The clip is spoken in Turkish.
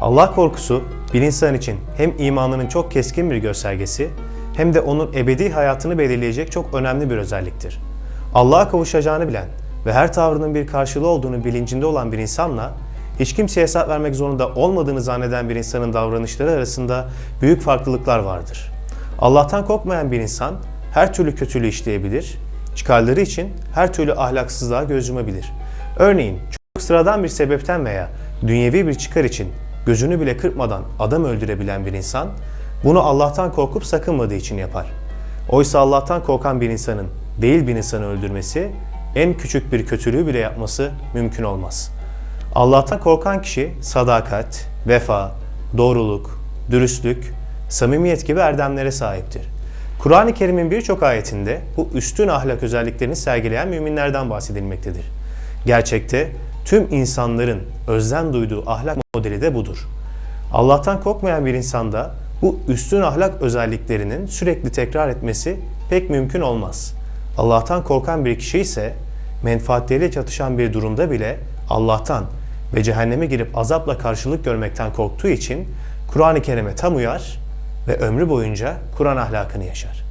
Allah korkusu bir insan için hem imanının çok keskin bir göstergesi hem de onun ebedi hayatını belirleyecek çok önemli bir özelliktir. Allah'a kavuşacağını bilen ve her tavrının bir karşılığı olduğunu bilincinde olan bir insanla hiç kimseye hesap vermek zorunda olmadığını zanneden bir insanın davranışları arasında büyük farklılıklar vardır. Allah'tan korkmayan bir insan her türlü kötülüğü işleyebilir, çıkarları için her türlü ahlaksızlığa göz yumabilir. Örneğin çok sıradan bir sebepten veya dünyevi bir çıkar için gözünü bile kırpmadan adam öldürebilen bir insan bunu Allah'tan korkup sakınmadığı için yapar. Oysa Allah'tan korkan bir insanın değil bir insanı öldürmesi, en küçük bir kötülüğü bile yapması mümkün olmaz. Allah'tan korkan kişi sadakat, vefa, doğruluk, dürüstlük, samimiyet gibi erdemlere sahiptir. Kur'an-ı Kerim'in birçok ayetinde bu üstün ahlak özelliklerini sergileyen müminlerden bahsedilmektedir. Gerçekte tüm insanların özlem duyduğu ahlak modeli de budur. Allah'tan korkmayan bir insanda bu üstün ahlak özelliklerinin sürekli tekrar etmesi pek mümkün olmaz. Allah'tan korkan bir kişi ise menfaatleriyle çatışan bir durumda bile Allah'tan ve cehenneme girip azapla karşılık görmekten korktuğu için Kur'an-ı Kerim'e tam uyar ve ömrü boyunca Kur'an ahlakını yaşar.